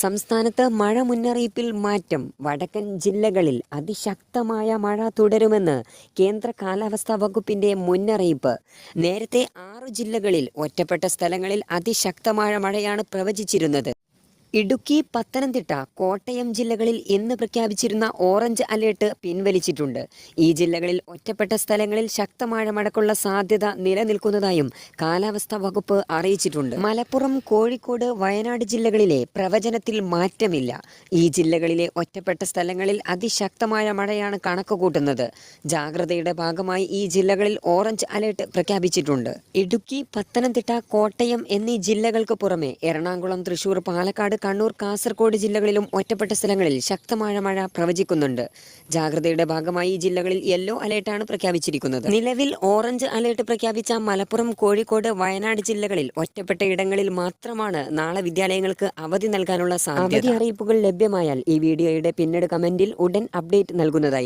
സംസ്ഥാനത്ത് മഴ മുന്നറിയിപ്പിൽ മാറ്റം. വടക്കൻ ജില്ലകളിൽ അതിശക്തമായ മഴ തുടരുമെന്ന് കേന്ദ്ര കാലാവസ്ഥാ വകുപ്പിന്റെ മുന്നറിയിപ്പ്. നേരത്തെ ആറു ജില്ലകളിൽ ഒറ്റപ്പെട്ട സ്ഥലങ്ങളിൽ അതിശക്തമായ മഴയാണ് പ്രവചിച്ചിരുന്നത്. ഇടുക്കി പത്തനംതിട്ട കോട്ടയം ജില്ലകളിൽ ഇന്ന് പ്രഖ്യാപിച്ചിരുന്ന ഓറഞ്ച് അലേർട്ട് പിൻവലിച്ചിട്ടുണ്ട്. ഈ ജില്ലകളിൽ ഒറ്റപ്പെട്ട സ്ഥലങ്ങളിൽ ശക്തമായ മഴക്കുള്ള സാധ്യത നിലനിൽക്കുന്നതായും കാലാവസ്ഥാ വകുപ്പ് അറിയിച്ചിട്ടുണ്ട്. മലപ്പുറം കോഴിക്കോട് വയനാട് ജില്ലകളിലെ പ്രവചനത്തിൽ മാറ്റമില്ല. ഈ ജില്ലകളിലെ ഒറ്റപ്പെട്ട സ്ഥലങ്ങളിൽ അതിശക്തമായ മഴയാണ് കണക്കുകൂട്ടുന്നത്. ജാഗ്രതയുടെ ഭാഗമായി ഈ ജില്ലകളിൽ ഓറഞ്ച് അലേർട്ട് പ്രഖ്യാപിച്ചിട്ടുണ്ട്. ഇടുക്കി പത്തനംതിട്ട കോട്ടയം എന്നീ ജില്ലകൾക്ക് പുറമെ എറണാകുളം തൃശൂർ പാലക്കാട് കണ്ണൂർ കാസർഗോഡ് ജില്ലകളിലും ഒറ്റപ്പെട്ട സ്ഥലങ്ങളിൽ ശക്തമായ മഴ പ്രവചിക്കുന്നുണ്ട്. ജാഗ്രതയുടെ ഭാഗമായി ഈ ജില്ലകളിൽ യെല്ലോ അലേർട്ടാണ് പ്രഖ്യാപിച്ചിരിക്കുന്നത്. നിലവിൽ ഓറഞ്ച് അലേർട്ട് പ്രഖ്യാപിച്ച മലപ്പുറം കോഴിക്കോട് വയനാട് ജില്ലകളിൽ ഒറ്റപ്പെട്ട ഇടങ്ങളിൽ മാത്രമാണ് നാളെ വിദ്യാലയങ്ങൾക്ക് അവധി നൽകാനുള്ള സാധ്യത. അറിയിപ്പുകൾ ലഭ്യമായാൽ ഈ വീഡിയോയുടെ പിന്നീട് കമന്റിൽ ഉടൻ അപ്ഡേറ്റ് നൽകുന്നതായി